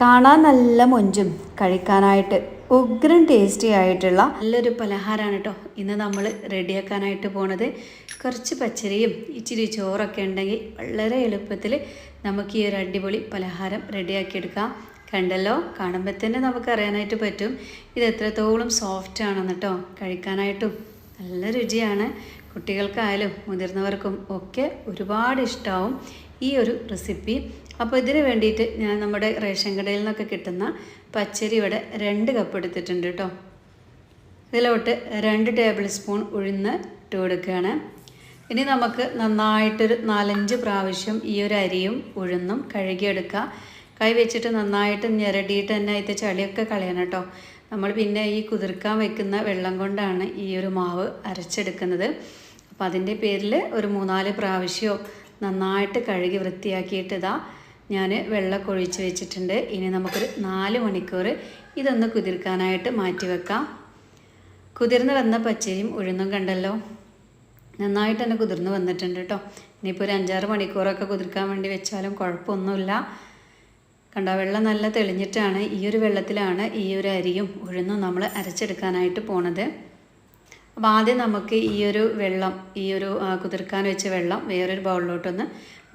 കാണാൻ നല്ല മൊഞ്ചും കഴിക്കാനായിട്ട് ഉഗ്രൻ ടേസ്റ്റി ആയിട്ടുള്ള നല്ലൊരു പലഹാരമാണ് കേട്ടോ ഇന്ന് നമ്മൾ റെഡിയാക്കാനായിട്ട് പോണത് കുറച്ച് പച്ചരിയും ഇച്ചിരി ചോറൊക്കെ ഉണ്ടെങ്കിൽ വളരെ എളുപ്പത്തിൽ നമുക്ക് ഈ ഒരു അടിപൊളി പലഹാരം റെഡിയാക്കിയെടുക്കാം. കണ്ടല്ലോ? കാണുമ്പോൾ തന്നെ നമുക്ക് അറിയാനായിട്ട് പറ്റും. ഇത് എത്രത്തോളം സോഫ്റ്റ് ആണെന്ന് കേട്ടോ കഴിക്കാനായിട്ടും നല്ല രുചിയാണ്. കുട്ടികൾക്കായാലും മുതിർന്നവർക്കും ഒക്കെ ഒരുപാട് ഇഷ്ടമാവും ഈ ഒരു റെസിപ്പി. അപ്പോൾ ഇതിന് വേണ്ടിയിട്ട് ഞാൻ നമ്മുടെ റേഷൻ കടയിൽ നിന്നൊക്കെ കിട്ടുന്ന പച്ചരി ഇവിടെ രണ്ട് കപ്പ് എടുത്തിട്ടുണ്ട് കേട്ടോ. ഇതിലോട്ട് രണ്ട് ടേബിൾ സ്പൂൺ ഉഴുന്ന് ഇട്ട് കൊടുക്കുകയാണ്. ഇനി നമുക്ക് നന്നായിട്ടൊരു നാലഞ്ച് പ്രാവശ്യം ഈ ഒരു അരിയും ഉഴുന്നും കഴുകിയെടുക്കുക കൈ വെച്ചിട്ട് നന്നായിട്ട് ഞെരടിയിട്ട് തന്നെ അതിന്റെ ചളിയൊക്കെ കളയണം കേട്ടോ. നമ്മൾ പിന്നെ ഈ കുതിർക്കാൻ വെക്കുന്ന വെള്ളം കൊണ്ടാണ് ഈ ഒരു മാവ് അരച്ചെടുക്കുന്നത്. അപ്പം അതിന്റെ പേരിൽ ഒരു മൂന്നാൽ പ്രാവശ്യം നന്നായിട്ട് കഴുകി വൃത്തിയാക്കിയിട്ട് ഇതാ ഞാൻ വെള്ളമൊക്കെ ഒഴിച്ച് വെച്ചിട്ടുണ്ട്. ഇനി നമുക്കൊരു നാല് മണിക്കൂർ ഇതൊന്ന് കുതിർക്കാനായിട്ട് മാറ്റി വെക്കാം. കുതിർന്ന് വന്ന പച്ചരിയും ഉഴുന്നും കണ്ടല്ലോ? നന്നായിട്ട് തന്നെ കുതിർന്ന് വന്നിട്ടുണ്ട് കേട്ടോ. ഇനിയിപ്പോൾ ഒരു അഞ്ചാറ് മണിക്കൂറൊക്കെ കുതിർക്കാൻ വേണ്ടി വെച്ചാലും കുഴപ്പമൊന്നുമില്ല. കണ്ട വെള്ളം നല്ല തെളിഞ്ഞിട്ടാണ് ഈ ഒരു വെള്ളത്തിലാണ് ഈ ഒരു അരിയും ഉഴുന്നും നമ്മൾ അരച്ചെടുക്കാനായിട്ട് പോണത്. അപ്പോൾ ആദ്യം നമുക്ക് ഈ ഒരു വെള്ളം ഈ ഒരു കുതിർക്കാൻ വെച്ച വെള്ളം വേറൊരു ബൗളിലോട്ടൊന്ന്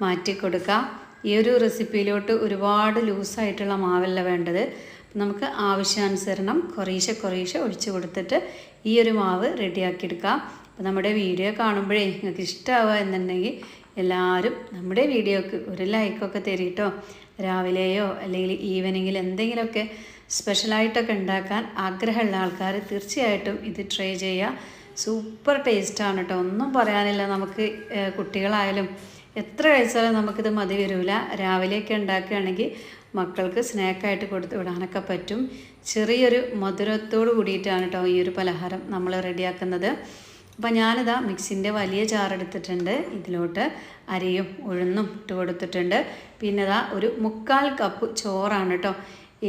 മാറ്റി കൊടുക്കാം. ഈ ഒരു റെസിപ്പിയിലോട്ട് ഒരുപാട് ലൂസായിട്ടുള്ള മാവല്ല വേണ്ടത്. നമുക്ക് ആവശ്യാനുസരണം കുറേശ്ശെ കുറേശ്ശെ ഒഴിച്ച് കൊടുത്തിട്ട് ഈ ഒരു മാവ് റെഡിയാക്കിയെടുക്കാം. അപ്പോൾ നമ്മുടെ വീഡിയോ കാണുമ്പോഴേ നിങ്ങൾക്ക് ഇഷ്ടമാവുക എന്നുണ്ടെങ്കിൽ എല്ലാവരും നമ്മുടെ വീഡിയോക്ക് ഒരു ലൈക്കൊക്കെ തരീട്ടോ. രാവിലെയോ അല്ലെങ്കിൽ ഈവനിങ്ങിൽ എന്തെങ്കിലുമൊക്കെ സ്പെഷ്യലായിട്ടൊക്കെ ഉണ്ടാക്കാൻ ആഗ്രഹമുള്ള ആൾക്കാർ തീർച്ചയായിട്ടും ഇത് ട്രൈ ചെയ്യുക. സൂപ്പർ ടേസ്റ്റാണ് കേട്ടോ ഒന്നും പറയാനില്ല. നമുക്ക് കുട്ടികളായാലും എത്ര കഴിച്ചാലും നമുക്കിത് മതി വരില്ല രാവിലെയൊക്കെ ഉണ്ടാക്കുകയാണെങ്കിൽ മക്കൾക്ക് സ്നാക്കായിട്ട് കൊടുത്ത് വിടാനൊക്കെ പറ്റും. ചെറിയൊരു മധുരത്തോട് കൂടിയിട്ടാണ് കേട്ടോ ഈ ഒരു പലഹാരം നമ്മൾ റെഡിയാക്കുന്നത് അപ്പം ഞാനിതാ മിക്സിന്റെ വലിയ ചാറെടുത്തിട്ടുണ്ട് ഇതിലോട്ട് അരിയും ഉഴുന്നും ഇട്ട് കൊടുത്തിട്ടുണ്ട്. പിന്നെ ഇതാ ഒരു മുക്കാൽ കപ്പ് ചോറാണ് കേട്ടോ.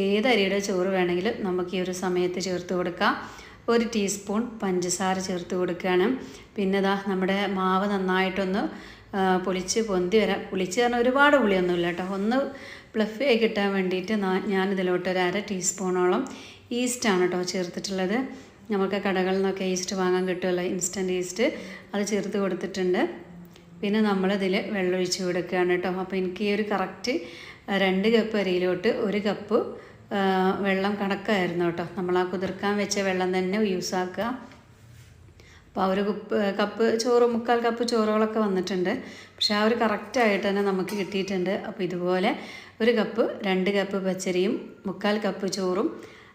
ഏത് അരിയുടെ ചോറ് വേണമെങ്കിലും നമുക്ക് ഈ ഒരു സമയത്ത് ചേർത്ത് കൊടുക്കാം. ഒരു ടീസ്പൂൺ പഞ്ചസാര ചേർത്ത് കൊടുക്കുകയാണ്. പിന്നെ ഇതാ നമ്മുടെ മാവ് നന്നായിട്ടൊന്ന് പൊളിച്ച് പൊന്തി വരാം. പൊളിച്ച് കാരണം ഒരുപാട് പുളിയൊന്നുമില്ല കേട്ടോ. ഒന്ന് പ്ലഫി ആയി കിട്ടാൻ വേണ്ടിയിട്ട് ഞാനിതിലോട്ട് ഒരു അര ടീസ്പൂണോളം ഈസ്റ്റാണ് കേട്ടോ ചേർത്തിട്ടുള്ളത്. നമുക്ക് കടകളിൽ നിന്നൊക്കെ ഈസ്റ്റ് വാങ്ങാൻ കിട്ടുമല്ലോ ഇൻസ്റ്റന്റ് ഈസ്റ്റ് അത് ചേർത്ത് കൊടുത്തിട്ടുണ്ട്. പിന്നെ നമ്മളിതിൽ വെള്ളമൊഴിച്ച് കൊടുക്കുകയാണ് കേട്ടോ. അപ്പോൾ എനിക്ക് ഈ ഒരു കറക്റ്റ് രണ്ട് കപ്പ് അരിയിലോട്ട് ഒരു കപ്പ് വെള്ളം കണക്കായിരുന്നു കേട്ടോ. നമ്മൾ ആ കുതിർക്കാൻ വെച്ച വെള്ളം തന്നെ യൂസ് ആക്കുക. അപ്പോൾ ആ ഒരു കുപ്പ് കപ്പ് ചോറ് മുക്കാൽ കപ്പ് ചോറുകളൊക്കെ വന്നിട്ടുണ്ട്. പക്ഷേ ആ ഒരു കറക്റ്റായിട്ട് തന്നെ നമുക്ക് കിട്ടിയിട്ടുണ്ട്. അപ്പോൾ ഇതുപോലെ ഒരു കപ്പ് രണ്ട് കപ്പ് പച്ചരിയും മുക്കാൽ കപ്പ് ചോറും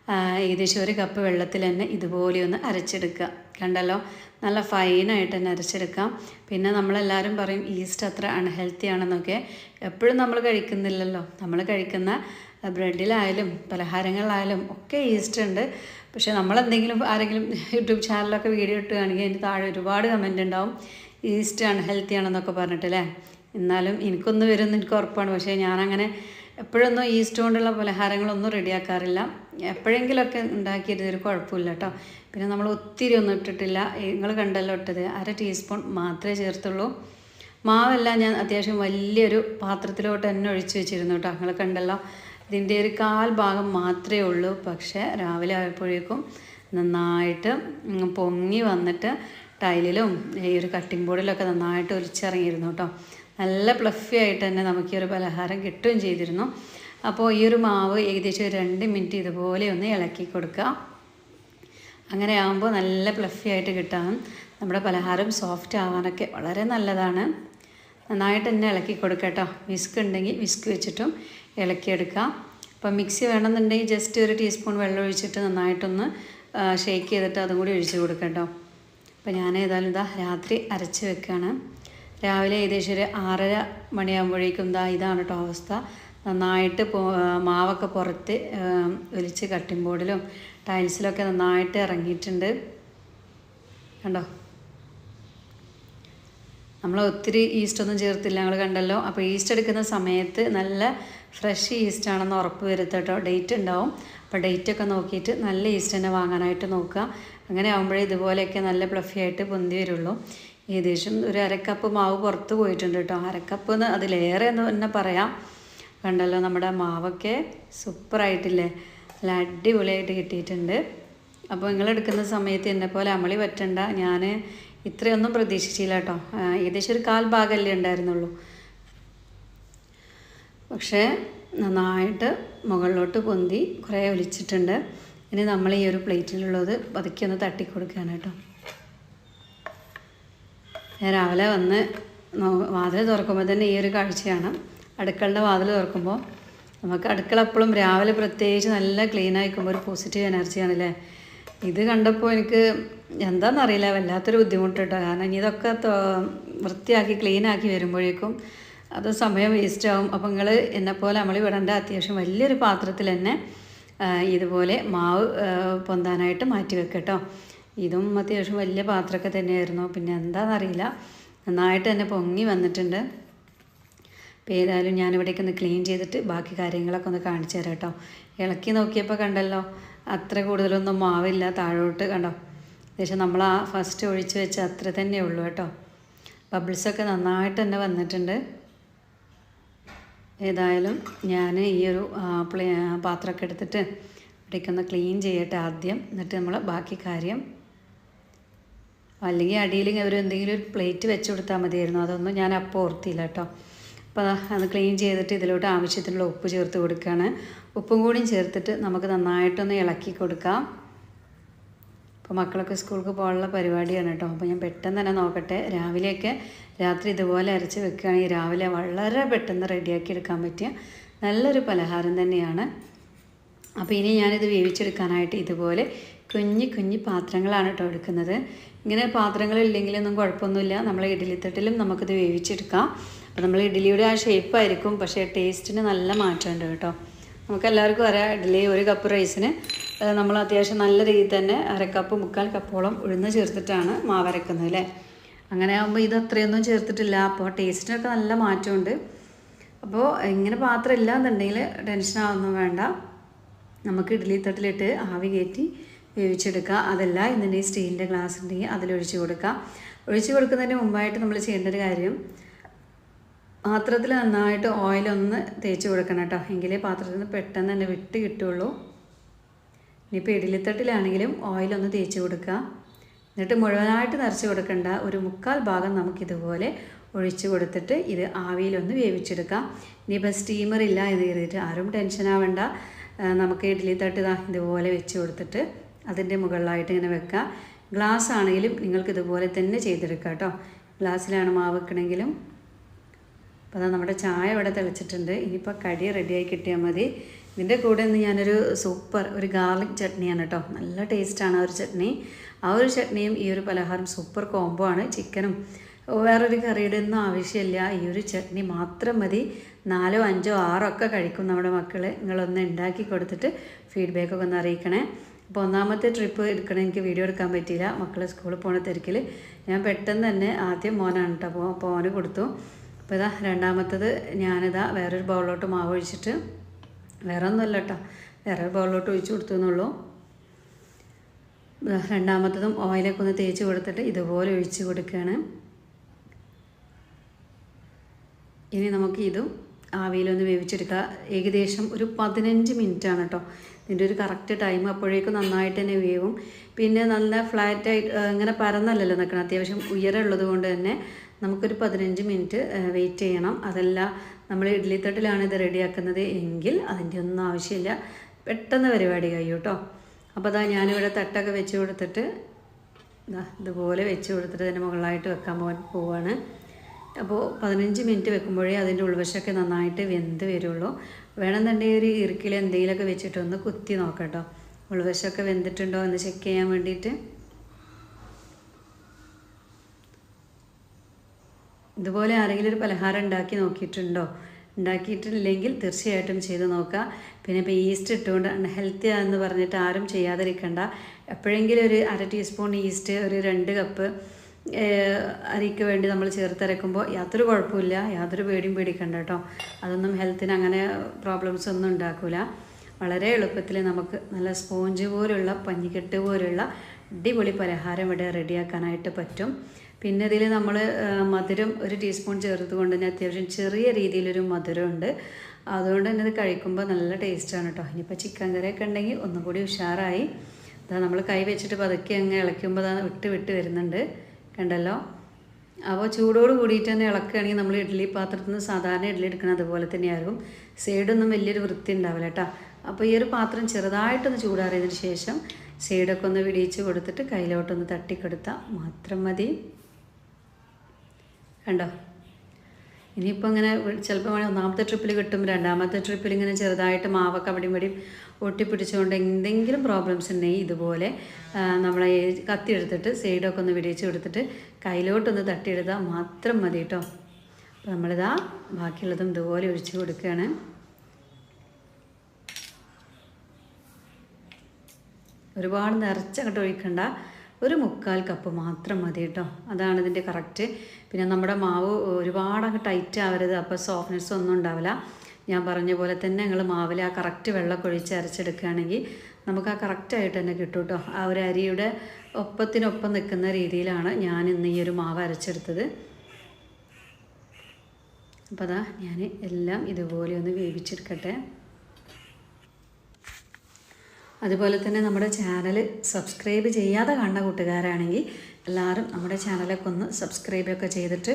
ഏകദേശം ഒരു കപ്പ് വെള്ളത്തിൽ തന്നെ ഇതുപോലെ ഒന്ന് അരച്ചെടുക്കുക. കണ്ടല്ലോ? നല്ല ഫൈനായിട്ട് തന്നെ അരച്ചെടുക്കാം. പിന്നെ നമ്മളെല്ലാവരും പറയും ഈസ്റ്റ് അത്ര അൺഹെൽത്തി ആണെന്നൊക്കെ. എപ്പോഴും നമ്മൾ കഴിക്കുന്നില്ലല്ലോ. നമ്മൾ കഴിക്കുന്ന ബ്രെഡിലായാലും പലഹാരങ്ങളിലായാലും ഒക്കെ ഈസ്റ്റ് ഉണ്ട്. പക്ഷെ നമ്മളെന്തെങ്കിലും ആരെങ്കിലും യൂട്യൂബ് ചാനലൊക്കെ വീഡിയോ ഇട്ടുകയാണെങ്കിൽ അതിന് താഴെ ഒരുപാട് കമന്റ് ഉണ്ടാവും. ഈസ്റ്റ് അൺഹെൽത്തി ആണെന്നൊക്കെ പറഞ്ഞിട്ടല്ലേ എന്നാലും എനിക്കൊന്നും വരുമെന്ന് എനിക്ക് ഉറപ്പാണ്. പക്ഷേ ഞാനങ്ങനെ എപ്പോഴൊന്നും ഈസ്റ്റ് കൊണ്ടുള്ള പലഹാരങ്ങളൊന്നും റെഡിയാക്കാറില്ല എപ്പോഴെങ്കിലുമൊക്കെ ഉണ്ടാക്കിയത് ഒരു കുഴപ്പമില്ല കേട്ടോ. പിന്നെ നമ്മൾ ഒത്തിരി ഒന്നും ഇട്ടിട്ടില്ല. നിങ്ങൾ കണ്ടല്ലോ ഇട്ടത്. അര ടീസ്പൂൺ മാത്രമേ ചേർത്തുള്ളൂ. മാവെല്ലാം ഞാൻ അത്യാവശ്യം വലിയൊരു പാത്രത്തിലോട്ട് തന്നെ ഒഴിച്ചു വെച്ചിരുന്നു കേട്ടോ. നിങ്ങൾ കണ്ടല്ലോ. ഇതിന്റെ ഒരു കാൽ ഭാഗം മാത്രമേ ഉള്ളൂ. പക്ഷേ രാവിലെ ആയപ്പോഴേക്കും നന്നായിട്ട് പൊങ്ങി വന്നിട്ട് ടൈലിലും ഈ ഒരു കട്ടിംഗ് ബോർഡിലൊക്കെ നന്നായിട്ട് ഒലിച്ചിറങ്ങിയിരുന്നു കേട്ടോ. നല്ല പ്ലഫി ആയിട്ട് തന്നെ നമുക്ക് ഈ ഒരു പലഹാരം കിട്ടുകയും ചെയ്തിരുന്നു. അപ്പോൾ ഈ ഒരു മാവ് ഏകദേശം ഒരു രണ്ട് മിനിറ്റ് ഇതുപോലെ ഒന്ന് ഇളക്കി കൊടുക്കുക. അങ്ങനെ ആകുമ്പോൾ നല്ല പ്ലഫി ആയിട്ട് കിട്ടാം നമ്മുടെ പലഹാരം സോഫ്റ്റ് ആവാനൊക്കെ വളരെ നല്ലതാണ്. നന്നായിട്ട് തന്നെ ഇളക്കി കൊടുക്കുക കേട്ടോ. വിസ്ക് ഉണ്ടെങ്കിൽ വിസ്ക് വെച്ചിട്ടും ഇളക്കിയെടുക്കുക അപ്പം മിക്സി വേണമെന്നുണ്ടെങ്കിൽ ജസ്റ്റ് ഒരു ടീസ്പൂൺ വെള്ളം ഒഴിച്ചിട്ട് നന്നായിട്ടൊന്ന് ഷേക്ക് ചെയ്തിട്ട് അതും കൂടി ഒഴിച്ച് കൊടുക്കുക കേട്ടോ. അപ്പോൾ ഞാൻ ഏതായാലും ഇതാ രാത്രി അരച്ച് വെക്കുകയാണ് രാവിലെ ഏകദേശം ഒരു ആറര മണിയാകുമ്പോഴേക്കും ഇതാ ഇതാണ് കേട്ടോ അവസ്ഥ. നന്നായിട്ട് മാവൊക്കെ പുറത്ത് ഒലിച്ച് കട്ടിംഗ് ബോർഡിലും ടൈൽസിലൊക്കെ നന്നായിട്ട് ഇറങ്ങിയിട്ടുണ്ട്. കണ്ടോ? നമ്മൾ ഒത്തിരി ഈസ്റ്റ് ഒന്നും ചേർത്തില്ല ഞങ്ങൾ കണ്ടല്ലോ. അപ്പോൾ ഈസ്റ്റ് എടുക്കുന്ന സമയത്ത് നല്ല ഫ്രഷ് ഈസ്റ്റ് ആണെന്ന് ഉറപ്പ് വരുത്തട്ടോ ഡേറ്റ് ഉണ്ടാവും. അപ്പോൾ ഡേറ്റ് ഒക്കെ നോക്കിയിട്ട് നല്ല ഈസ്റ്റ് തന്നെ വാങ്ങാനായിട്ട് നോക്കുക. അങ്ങനെ ആകുമ്പോഴേ ഇതുപോലെയൊക്കെ നല്ല പ്ലഫി ആയിട്ട് പൊന്തി വരുള്ളൂ. ഏകദേശം ഒരു അരക്കപ്പ് മാവ് പുറത്ത് പോയിട്ടുണ്ട് കേട്ടോ. അരക്കപ്പ് എന്ന് അതിലേറെ എന്ന് തന്നെ പറയാം. കണ്ടല്ലോ നമ്മുടെ മാവൊക്കെ സൂപ്പറായിട്ടില്ലേ? നല്ല അടിപൊളിയായിട്ട് കിട്ടിയിട്ടുണ്ട്. അപ്പോൾ നിങ്ങൾ എടുക്കുന്ന സമയത്ത് എന്നെ പോലെ അമളി പറ്റണ്ട. ഞാൻ ഇത്രയൊന്നും പ്രതീക്ഷിച്ചില്ല കേട്ടോ. ഏകദേശം ഒരു കാൽ ഭാഗമല്ലേ ഉണ്ടായിരുന്നുള്ളൂ. പക്ഷേ നന്നായിട്ട് മുകളിലോട്ട് പൊന്തി കുറേ ഒലിച്ചിട്ടുണ്ട്. ഇനി നമ്മൾ ഈ ഒരു പ്ലേറ്റിലുള്ളത് പതുക്കെ ഒന്ന് തട്ടി കൊടുക്കുകയാണ് കേട്ടോ. ഞാൻ രാവിലെ വന്ന് വാതിൽ തുറക്കുമ്പോൾ തന്നെ ഈ ഒരു കാഴ്ചയാണ്. അടുക്കളുടെ വാതിൽ തുറക്കുമ്പോൾ നമുക്ക് അടുക്കള എപ്പോഴും രാവിലെ പ്രത്യേകിച്ച് നല്ല ക്ലീൻ ആയിക്കുമ്പോൾ ഒരു പോസിറ്റീവ് എനർജിയാണ് അല്ലേ ഇത് കണ്ടപ്പോൾ എനിക്ക് എന്താണെന്നറിയില്ല വല്ലാത്തൊരു ബുദ്ധിമുട്ട് കേട്ടോ കാരണം ഇനി ഇതൊക്കെ വൃത്തിയാക്കി ക്ലീൻ ആക്കി വരുമ്പോഴേക്കും അത് സമയം വേസ്റ്റ് ആവും. അപ്പോൾ നിങ്ങൾ എന്നെപ്പോലെ നമ്മൾ വിടേണ്ട അത്യാവശ്യം വലിയൊരു പാത്രത്തിൽ തന്നെ ഇതുപോലെ മാവ് പൊന്താനായിട്ട് മാറ്റി വെക്കട്ടോ. ഇതും അത്യാവശ്യം വലിയ പാത്രമൊക്കെ തന്നെയായിരുന്നു. പിന്നെ എന്താണെന്നറിയില്ല നന്നായിട്ട് തന്നെ പൊങ്ങി വന്നിട്ടുണ്ട്. അപ്പോൾ ഏതായാലും ഞാനിവിടേക്ക് ഒന്ന് ക്ലീൻ ചെയ്തിട്ട് ബാക്കി കാര്യങ്ങളൊക്കെ ഒന്ന് കാണിച്ചു തരാം കേട്ടോ. ഇളക്കി നോക്കിയപ്പോൾ കണ്ടല്ലോ അത്ര കൂടുതലൊന്നും മാവില്ല താഴോട്ട് കണ്ടോ. ഏകദേശം നമ്മൾ ആ ഫസ്റ്റ് ഒഴിച്ച് വെച്ച അത്ര തന്നെ ഉള്ളൂ കേട്ടോ. ബബിൾസൊക്കെ നന്നായിട്ട് തന്നെ വന്നിട്ടുണ്ട്. ഏതായാലും ഞാൻ ഈ ഒരു പ്ലേ പാത്രമൊക്കെ എടുത്തിട്ട് ഇവിടേക്കൊന്ന് ക്ലീൻ ചെയ്യട്ടെ ആദ്യം. എന്നിട്ട് നമ്മൾ ബാക്കി കാര്യം അല്ലെങ്കിൽ അടിയിൽ അവർ എന്തെങ്കിലും ഒരു പ്ലേറ്റ് വെച്ച് കൊടുത്താൽ മതിയായിരുന്നു. അതൊന്നും ഞാൻ അപ്പോൾ ഓർത്തിയില്ല കേട്ടോ. അപ്പോൾ അത് ക്ലീൻ ചെയ്തിട്ട് ഇതിലോട്ട് ആവശ്യത്തിനുള്ള ഉപ്പ് ചേർത്ത് കൊടുക്കുകയാണ് ഉപ്പും കൂടിയും ചേർത്തിട്ട് നമുക്ക് നന്നായിട്ടൊന്ന് ഇളക്കി കൊടുക്കാം. അപ്പോൾ മക്കളൊക്കെ സ്കൂൾക്ക് പോകാനുള്ള പരിപാടിയാണ് കേട്ടോ അപ്പോൾ ഞാൻ പെട്ടെന്ന് തന്നെ നോക്കട്ടെ. രാവിലെയൊക്കെ രാത്രി ഇതുപോലെ അരച്ച് വെക്കുകയാണെങ്കിൽ രാവിലെ വളരെ പെട്ടെന്ന് റെഡിയാക്കി എടുക്കാൻ പറ്റിയ നല്ലൊരു പലഹാരം തന്നെയാണ്. അപ്പോൾ ഇനി ഞാനിത് വേവിച്ചെടുക്കാനായിട്ട് ഇതുപോലെ കുഞ്ഞ് കുഞ്ഞ് പാത്രങ്ങളാണ് കേട്ടോ എടുക്കുന്നത്. ഇങ്ങനെ പാത്രങ്ങളില്ലെങ്കിലൊന്നും കുഴപ്പമൊന്നുമില്ല. നമ്മളെ ഇഡ്ഡലിത്തട്ടിലും നമുക്കിത് വേവിച്ചെടുക്കാം. അപ്പോൾ നമ്മൾ ഇഡ്ഡലിയുടെ ആ ഷേപ്പായിരിക്കും പക്ഷേ ടേസ്റ്റിന് നല്ല മാറ്റമുണ്ട് കേട്ടോ. നമുക്ക് എല്ലാവർക്കും അറിയാം ഇഡ്ഡലി ഒരു കപ്പ് റൈസിന് നമ്മൾ അത്യാവശ്യം നല്ല രീതിയിൽ തന്നെ അരക്കപ്പ് കപ്പ് മുക്കാൽ കപ്പോളം ഉഴുന്ന് ചേർത്തിട്ടാണ് മാവരക്കുന്നത് അല്ലേ? അങ്ങനെ ആകുമ്പോൾ ഇത് അത്രയൊന്നും ചേർത്തിട്ടില്ല. അപ്പോൾ ടേസ്റ്റിനൊക്കെ നല്ല മാറ്റമുണ്ട്. അപ്പോൾ ഇങ്ങനെ പാത്രം ഇല്ല എന്നുണ്ടെങ്കിൽ ടെൻഷനാവൊന്നും വേണ്ട. നമുക്ക് ഇഡ്ഡലി തട്ടിലിട്ട് ആവി കയറ്റി വേവിച്ചെടുക്കുക അതല്ല എന്നുണ്ടെങ്കിൽ സ്റ്റീലിന്റെ ഗ്ലാസ് ഉണ്ടെങ്കിൽ അതിലൊഴിച്ച് കൊടുക്കുക ഒഴിച്ച് കൊടുക്കുന്നതിന് മുമ്പായിട്ട് നമ്മൾ ചെയ്യേണ്ട ഒരു കാര്യം പാത്രത്തിൽ നന്നായിട്ട് ഓയിലൊന്ന് തേച്ച് കൊടുക്കണം കേട്ടോ. എങ്കിലേ പാത്രത്തിൽ നിന്ന് പെട്ടെന്ന് തന്നെ വിട്ട് കിട്ടുള്ളൂ. ഇനിയിപ്പോൾ ഇഡ്ഡലിത്തട്ടിലാണെങ്കിലും ഓയിലൊന്ന് തേച്ച് കൊടുക്കുക. എന്നിട്ട് മുഴുവനായിട്ട് നിറച്ച് കൊടുക്കേണ്ട. ഒരു മുക്കാൽ ഭാഗം നമുക്കിതുപോലെ ഒഴിച്ചു കൊടുത്തിട്ട് ഇത് ആവിയിലൊന്ന് വേവിച്ചെടുക്കാം ഇനിയിപ്പോൾ സ്റ്റീമർ ഇല്ല എന്ന് കരുതിയിട്ട് ആരും ടെൻഷൻ ആവണ്ട. നമുക്ക് ഇഡ്ഡലി തട്ട് ഇതാ ഇതുപോലെ വെച്ച് കൊടുത്തിട്ട് അതിന്റെ മുകളിലായിട്ട് ഇങ്ങനെ വെക്കുക. ഗ്ലാസ് ആണെങ്കിലും നിങ്ങൾക്ക് ഇതുപോലെ തന്നെ ചെയ്തെടുക്കാം കേട്ടോ. ഗ്ലാസ്സിലാണ് മാവ് വെക്കണമെങ്കിലും അപ്പോൾ അതാ നമ്മുടെ ചായ ഇവിടെ തിളച്ചിട്ടുണ്ട്. ഇനിയിപ്പോൾ കടി റെഡിയായി കിട്ടിയാൽ മതി. ഇതിന്റെ കൂടെ ഇന്ന് ഞാനൊരു സൂപ്പർ ഒരു ഗാർലിക് ചട്നിയാണ് കേട്ടോ നല്ല ടേസ്റ്റാണ് ആ ഒരു ചട്നി. ആ ഒരു ചട്നിയും ഈ ഒരു പലഹാരം സൂപ്പർ കോംബോ ആണ്. ചിക്കനും. വേറൊരു കറിയുടെ ഒന്നും ആവശ്യമില്ല. ഈ ഒരു ചട്നി മാത്രം മതി. നാലോ അഞ്ചോ ആറോ ഒക്കെ കഴിക്കും നമ്മുടെ മക്കൾ നിങ്ങളൊന്ന് ഉണ്ടാക്കി കൊടുത്തിട്ട് ഫീഡ്ബാക്കൊക്കെ ഒന്ന് അറിയിക്കണേ. അപ്പോൾ ഒന്നാമത്തെ ട്രിപ്പ് എടുക്കണം. എനിക്ക് വീഡിയോ എടുക്കാൻ പറ്റിയില്ല. മക്കൾ സ്കൂളിൽ പോണ തിരക്കിൽ ഞാൻ പെട്ടെന്ന് തന്നെ ആദ്യം മോനാണ് കേട്ടോ അപ്പോൾ പോന് കൊടുത്തു. അപ്പോൾ ഇതാ രണ്ടാമത്തത് ഞാനിതാ വേറൊരു ബൗളിലോട്ട് മാവ് ഒഴിച്ചിട്ട് വേറെ ഒന്നുമല്ല കേട്ടോ. വേറെ ബൗളിലോട്ട് ഒഴിച്ച് കൊടുത്തു എന്നുള്ളൂ. രണ്ടാമത്തതും ഓയിലൊക്കെ ഒന്ന് തേച്ച് കൊടുത്തിട്ട് ഇതുപോലെ ഒഴിച്ച് കൊടുക്കുകയാണ്. ഇനി നമുക്ക് ഇതും ആവിയിലൊന്ന് വേവിച്ചെടുക്കുക. ഏകദേശം ഒരു പതിനഞ്ച് മിനിറ്റാണ് കേട്ടോ. ഇതിന്റെ ഒരു കറക്റ്റ് ടൈം അപ്പോഴേക്കും നന്നായിട്ട് തന്നെ വേവും. പിന്നെ നല്ല ഫ്ലാറ്റായിട്ട് ഇങ്ങനെ പരന്നല്ലല്ലോ നിൽക്കണം അത്യാവശ്യം ഉയരമുള്ളത് കൊണ്ട് തന്നെ നമുക്കൊരു പതിനഞ്ച് മിനിറ്റ് വെയിറ്റ് ചെയ്യണം. അതല്ല നമ്മൾ ഇഡ്ഡലി തട്ടിലാണ് ഇത് റെഡിയാക്കുന്നത് എങ്കിൽ അതിന്റെ ഒന്നും ആവശ്യമില്ല. പെട്ടെന്ന് പരിപാടി കഴിയും കേട്ടോ അപ്പോൾ അതാ ഞാനിവിടെ തട്ടൊക്കെ വെച്ച് കൊടുത്തിട്ട് ഇതാ ഇതുപോലെ വെച്ച് കൊടുത്തിട്ട് അതിന്റെ മുകളിലായിട്ട് വെക്കാൻ പോകാൻ പോവാണ്. അപ്പോൾ പതിനഞ്ച് മിനിറ്റ് വെക്കുമ്പോഴേ അതിന്റെ ഉൾവശമൊക്കെ നന്നായിട്ട് വെന്ത് വരുള്ളൂ. വേണമെന്നുണ്ടെങ്കിൽ ഒരു ഇറുക്കിൽ എന്തെങ്കിലുമൊക്കെ വെച്ചിട്ടൊന്ന് കുത്തി നോക്കാം കേട്ടോ ഉൾവശമൊക്കെ വെന്തിട്ടുണ്ടോ എന്ന് ചെക്ക് ചെയ്യാൻ വേണ്ടിയിട്ട്. ഇതുപോലെ ആരെങ്കിലും ഒരു പലഹാരം ഉണ്ടാക്കി നോക്കിയിട്ടുണ്ടോ? ഉണ്ടാക്കിയിട്ടില്ലെങ്കിൽ തീർച്ചയായിട്ടും ചെയ്ത് നോക്കുക പിന്നെ ഇപ്പോൾ ഈസ്റ്റ് ഇട്ടുകൊണ്ട് അൺഹെൽത്തി ആണെന്ന് പറഞ്ഞിട്ട് ആരും ചെയ്യാതിരിക്കണ്ട. എപ്പോഴെങ്കിലും ഒരു അര ടീസ്പൂൺ ഈസ്റ്റ് ഒരു രണ്ട് കപ്പ് അരിക്ക് വേണ്ടി നമ്മൾ ചേർത്തരക്കുമ്പോൾ യാതൊരു കുഴപ്പമില്ല. യാതൊരു പേടിയും പേടിക്കണ്ട കേട്ടോ. അതൊന്നും ഹെൽത്തിന് അങ്ങനെ പ്രോബ്ലംസ് ഒന്നും ഉണ്ടാക്കില്ല വളരെ എളുപ്പത്തിൽ നമുക്ക് നല്ല സ്പോഞ്ച് പോലുള്ള പഞ്ഞിക്കെട്ട് പോലുള്ള അടിപൊളി പലഹാരം ഇവിടെ റെഡിയാക്കാനായിട്ട് പറ്റും. പിന്നെ ഇതിൽ നമ്മൾ മധുരം ഒരു ടീസ്പൂൺ ചേർത്ത് കൊണ്ട് തന്നെ അത്യാവശ്യം ചെറിയ രീതിയിലൊരു മധുരമുണ്ട്. അതുകൊണ്ട് തന്നെ ഇത് കഴിക്കുമ്പോൾ നല്ല ടേസ്റ്റാണ് കേട്ടോ ഇനിയിപ്പോൾ ചിക്കൻ കറിയൊക്കെ ഉണ്ടെങ്കിൽ ഒന്നും കൂടി ഉഷാറായി. അതാ നമ്മൾ കൈ വെച്ചിട്ട് പതുക്കെ അങ്ങ് ഇളക്കുമ്പോൾ അതാണ് വിട്ട് വിട്ട് വരുന്നുണ്ട്. കണ്ടല്ലോ? അപ്പോൾ ചൂടോട് കൂടിയിട്ട് തന്നെ ഇളക്കുകയാണെങ്കിൽ നമ്മൾ ഇഡ്ഡലി പാത്രത്തിൽ നിന്ന് സാധാരണ ഇഡ്ഡലി എടുക്കണം അതുപോലെ തന്നെയാകും സൈഡൊന്നും വലിയൊരു വൃത്തി ഉണ്ടാവില്ല കേട്ടോ അപ്പോൾ ഈ ഒരു പാത്രം ചെറുതായിട്ടൊന്ന് ചൂടാറിയതിന് ശേഷം സൈഡൊക്കെ ഒന്ന് വിടിയിച്ച് കൊടുത്തിട്ട് കയ്യിലോട്ടൊന്ന് തട്ടിക്കൊടുത്താൽ മാത്രം മതി. കണ്ടോ? ഇനിയിപ്പോൾ ഇങ്ങനെ ചിലപ്പോൾ ഒന്നാമത്തെ ട്രിപ്പിൽ കിട്ടും രണ്ടാമത്തെ ട്രിപ്പിൽ ഇങ്ങനെ ചെറുതായിട്ട് മാവൊക്കെ അവിടെയും ഇവിടെയും ഒട്ടിപ്പിടിച്ചുകൊണ്ട് എന്തെങ്കിലും പ്രോബ്ലംസ് ഉണ്ടെങ്കിൽ ഇതുപോലെ നമ്മളെ കത്തി എടുത്തിട്ട് സൈഡൊക്കെ ഒന്ന് വിടിയിച്ച് കൊടുത്തിട്ട് കയ്യിലോട്ടൊന്ന് തട്ടിയെടുത്താൽ മാത്രം മതി കേട്ടോ. അപ്പോൾ നമ്മളിതാ ബാക്കിയുള്ളതും ഇതുപോലെ ഒഴിച്ച് കൊടുക്കുകയാണ് ഒരുപാട് നിറച്ചങ്ങോട്ട് ഒഴിക്കണ്ട. ഒരു മുക്കാൽ കപ്പ് മാത്രം മതി കേട്ടോ അതാണ് ഇതിന്റെ കറക്റ്റ് പിന്നെ നമ്മുടെ മാവ് ഒരുപാട് അങ്ങ് ടൈറ്റ് ആവരുത് അപ്പോൾ സോഫ്റ്റ്നെസ് ഒന്നും ഉണ്ടാവില്ല. ഞാൻ പറഞ്ഞ പോലെ തന്നെ ഞങ്ങൾ മാവിൽ ആ കറക്റ്റ് വെള്ളമൊക്കെ ഒഴിച്ച് അരച്ചെടുക്കുകയാണെങ്കിൽ നമുക്ക് ആ കറക്റ്റായിട്ട് തന്നെ കിട്ടും കേട്ടോ ആ ഒരു അരിയുടെ ഒപ്പത്തിനൊപ്പം നിൽക്കുന്ന രീതിയിലാണ് ഞാൻ ഇന്ന് ഈ ഒരു മാവ് അരച്ചെടുത്തത്. അപ്പോൾ അതാ ഞാൻ എല്ലാം ഇതുപോലെ ഒന്ന് വേവിച്ചെടുക്കട്ടെ. അതുപോലെ തന്നെ നമ്മുടെ ചാനൽ സബ്സ്ക്രൈബ് ചെയ്യാതെ കണ്ട കൂട്ടുകാരാണെങ്കിൽ എല്ലാവരും നമ്മുടെ ചാനലൊക്കെ ഒന്ന് സബ്സ്ക്രൈബൊക്കെ ചെയ്തിട്ട്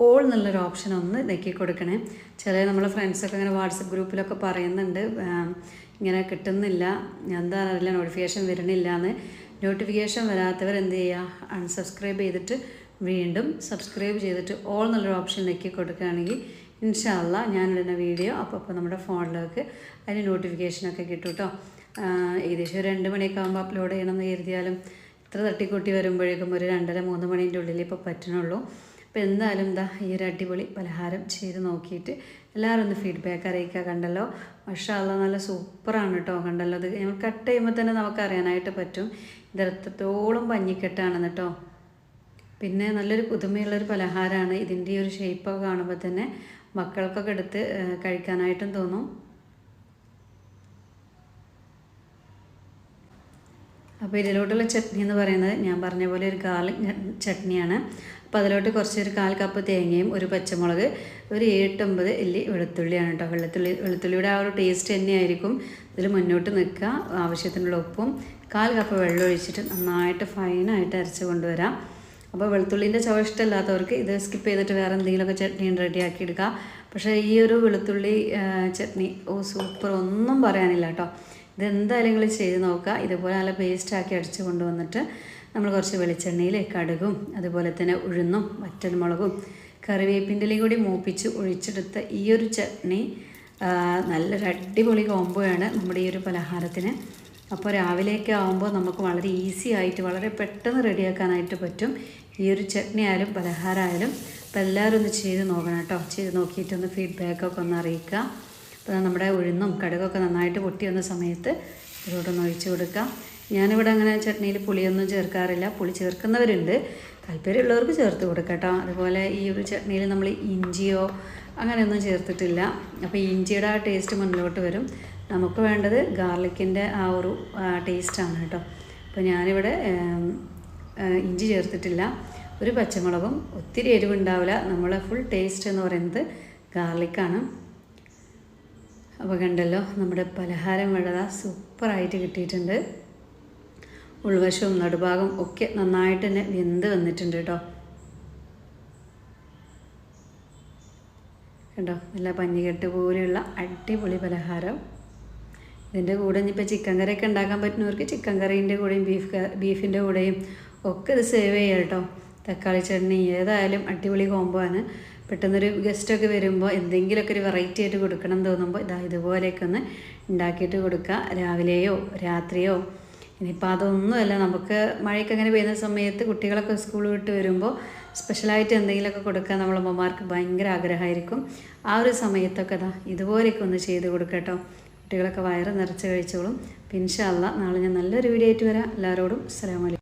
ഓൾ എന്നുള്ളൊരു ഓപ്ഷൻ ഒന്ന് നെക്കി കൊടുക്കണേ. ചില നമ്മളെ ഫ്രണ്ട്സൊക്കെ ഇങ്ങനെ വാട്സപ്പ് ഗ്രൂപ്പിലൊക്കെ പറയുന്നുണ്ട് ഇങ്ങനെ കിട്ടുന്നില്ല എന്താ അറിയില്ല നോട്ടിഫിക്കേഷൻ വരണില്ല എന്ന് നോട്ടിഫിക്കേഷൻ വരാത്തവർ എന്ത് ചെയ്യുക അൺസബ്സ്ക്രൈബ് ചെയ്തിട്ട് വീണ്ടും സബ്സ്ക്രൈബ് ചെയ്തിട്ട് ഓൾ എന്നുള്ളൊരു ഓപ്ഷൻ നെക്കി കൊടുക്കുകയാണെങ്കിൽ ഇൻഷാല്ല ഞാനിടുന്ന വീഡിയോ അപ്പോൾ അപ്പോൾ നമ്മുടെ ഫോണിലേക്ക് അതിന് നോട്ടിഫിക്കേഷനൊക്കെ കിട്ടും കേട്ടോ ഏകദേശം ഒരു രണ്ട് മണിയൊക്കെ ആകുമ്പോൾ അപ്ലോഡ് ചെയ്യണം എന്ന് കരുതിയാലും ഇത്ര തട്ടിക്കൂട്ടി വരുമ്പോഴേക്കും ഒരു രണ്ടര മൂന്ന് മണീന്റെ ഉള്ളിൽ ഇപ്പോൾ പറ്റണുള്ളൂ. അപ്പോൾ എന്തായാലും എന്താ ഈ ഒരു അടിപൊളി പലഹാരം ചെയ്ത് നോക്കിയിട്ട് എല്ലാവരും ഒന്ന് ഫീഡ്ബാക്ക് അറിയിക്കുക കണ്ടല്ലോ. മഷാല്ല നല്ല സൂപ്പറാണ് കേട്ടോ കണ്ടല്ലോ. അത് നമ്മൾ കട്ട് ചെയ്യുമ്പോൾ തന്നെ നമുക്ക് അറിയാനായിട്ട് പറ്റും. ഇത് എത്രത്തോളം പഞ്ഞിക്കെട്ടാണെന്ന് കേട്ടോ പിന്നെ നല്ലൊരു പുതുമയുള്ളൊരു പലഹാരമാണ് ഇതിന്റെ ഈ ഒരു ഷേപ്പൊക്കെ കാണുമ്പോൾ തന്നെ മക്കൾക്കൊക്കെ എടുത്ത് കഴിക്കാനായിട്ടും തോന്നും. അപ്പോൾ ഇതിലോട്ടുള്ള ചട്നി എന്ന് പറയുന്നത് ഞാൻ പറഞ്ഞ പോലെ ഒരു ഗാർലിക് ചട്നിയാണ്. അപ്പോൾ അതിലോട്ട് കുറച്ച് ഒരു കാൽ കപ്പ് തേങ്ങയും ഒരു പച്ചമുളക് ഒരു എട്ടൊമ്പത് ഇല്ലി വെളുത്തുള്ളിയാണ് കേട്ടോ. വെളുത്തുള്ളി വെളുത്തുള്ളിയുടെ ആ ഒരു ടേസ്റ്റ് തന്നെയായിരിക്കും ഇതിൽ മുന്നോട്ട് നിൽക്കുക. ആവശ്യത്തിനുള്ള ഉപ്പും കാൽ കപ്പ് വെള്ളം ഒഴിച്ചിട്ട് നന്നായിട്ട് ഫൈനായിട്ട് അരച്ച് കൊണ്ടുവരാം. അപ്പോൾ വെളുത്തുള്ളിന്റെ ചവ ഇഷ്ടമില്ലാത്തവർക്ക് ഇത് സ്കിപ്പ് ചെയ്തിട്ട് വേറെ എന്തെങ്കിലുമൊക്കെ ചട്നി റെഡിയാക്കി എടുക്കുക പക്ഷേ ഈ ഒരു വെളുത്തുള്ളി ചട്നി ഓ സൂപ്പർ ഒന്നും പറയാനില്ല കേട്ടോ. ഇതെന്തായാലും നിങ്ങൾ ചെയ്ത് നോക്കുക. ഇതുപോലെ നല്ല പേസ്റ്റാക്കി അടിച്ച് കൊണ്ടുവന്നിട്ട് നമ്മൾ കുറച്ച് വെളിച്ചെണ്ണയിൽ കടുകും അതുപോലെ തന്നെ ഉഴുന്നും വറ്റൽമുളകും കറിവേപ്പിന്റെ കൂടി മൂപ്പിച്ച് ഒഴിച്ചെടുത്ത ഈ ഒരു ചട്നി നല്ലൊരു അടിപൊളി കോമ്പോയാണ് നമ്മുടെ ഈ ഒരു പലഹാരത്തിന്. അപ്പോൾ രാവിലെയൊക്കെ ആകുമ്പോൾ നമുക്ക് വളരെ ഈസി ആയിട്ട് വളരെ പെട്ടെന്ന് റെഡിയാക്കാനായിട്ട് പറ്റും ഈ ഒരു ചട്നി ആയാലും പലഹാരമായാലും അപ്പോൾ എല്ലാവരും ഒന്ന് ചെയ്ത് നോക്കണം കേട്ടോ. ചെയ്ത് നോക്കിയിട്ടൊന്ന് ഫീഡ്ബാക്കൊക്കെ ഒന്ന് അറിയിക്കുക. അപ്പോൾ നമ്മുടെ ഉഴുന്നും കടുകൊക്കെ നന്നായിട്ട് പൊട്ടി വന്ന സമയത്ത് ഇതിലോട്ടൊന്ന് ഒഴിച്ചു കൊടുക്കാം. ഞാനിവിടെ അങ്ങനെ ചട്നിയിൽ പുളിയൊന്നും ചേർക്കാറില്ല. പുളി ചേർക്കുന്നവരുണ്ട്. താല്പര്യമുള്ളവർക്ക് ചേർത്ത് കൊടുക്കാം അതുപോലെ ഈ ഒരു ചട്നിയിൽ നമ്മൾ ഇഞ്ചിയോ അങ്ങനെയൊന്നും ചേർത്തിട്ടില്ല. അപ്പോൾ ഇഞ്ചിയുടെ ആ ടേസ്റ്റ് മുന്നിലോട്ട് വരും. നമുക്ക് വേണ്ടത് ഗാർലിക്കിന്റെ ആ ഒരു ടേസ്റ്റാണ് കേട്ടോ. അപ്പോൾ ഞാനിവിടെ ഇഞ്ചി ചേർത്തിട്ടില്ല. ഒരു പച്ചമുളകും ഒത്തിരി എരിവുണ്ടാവില്ല. നമ്മളെ ഫുൾ ടേസ്റ്റ് എന്ന് പറയുന്നത് ഗാർലിക്കാണ്. അപ്പോൾ കണ്ടല്ലോ നമ്മുടെ പലഹാരം വളരെ സൂപ്പറായിട്ട് കിട്ടിയിട്ടുണ്ട്. ഉൾവശവും നടുഭാഗം ഒക്കെ നന്നായിട്ട് തന്നെ വെന്ത് വന്നിട്ടുണ്ട് കേട്ടോ. കണ്ടോ നല്ല പഞ്ഞുകെട്ട് പോലെയുള്ള അടിപൊളി പലഹാരം. ഇതിന്റെ കൂടെ ഇനിയിപ്പോൾ ചിക്കൻ കറിയൊക്കെ ഉണ്ടാക്കാൻ പറ്റുന്നവർക്ക് ചിക്കൻ കറീന്റെ കൂടെയും ബീഫ് ബീഫിന്റെ കൂടെയും ഒക്കെ ഇത് സേവ് ചെയ്യാം കേട്ടോ. തക്കാളി ചട്നി ഏതായാലും അടിപൊളി കോംബോ ആണ്. പെട്ടെന്നൊരു ഗസ്റ്റൊക്കെ വരുമ്പോൾ എന്തെങ്കിലുമൊക്കെ ഒരു വെറൈറ്റി ആയിട്ട് കൊടുക്കണം തോന്നുമ്പോൾ ഇതാ ഇതുപോലെയൊക്കെ ഒന്ന് ഉണ്ടാക്കിയിട്ട് കൊടുക്കുക രാവിലെയോ രാത്രിയോ ഇനിയിപ്പോൾ അതൊന്നുമല്ല. നമുക്ക് മഴയൊക്കെ അങ്ങനെ പെയ്യുന്ന സമയത്ത് കുട്ടികളൊക്കെ സ്കൂൾ വിട്ട് വരുമ്പോൾ സ്പെഷ്യലായിട്ട് എന്തെങ്കിലുമൊക്കെ കൊടുക്കാൻ നമ്മൾ അമ്മമാർക്ക് ഭയങ്കര ആഗ്രഹമായിരിക്കും. ആ ഒരു സമയത്തൊക്കെ അതാ ഇതുപോലെയൊക്കെ ഒന്ന് ചെയ്ത് കൊടുക്കട്ടോ കുട്ടികളൊക്കെ വയറ് നിറച്ച് കഴിച്ചോളും. പിൻഷല്ല നാളെ ഞാൻ നല്ലൊരു വീഡിയോ ആയിട്ട് വരാം. എല്ലാവരോടും അസ്സലാമലൈക്കും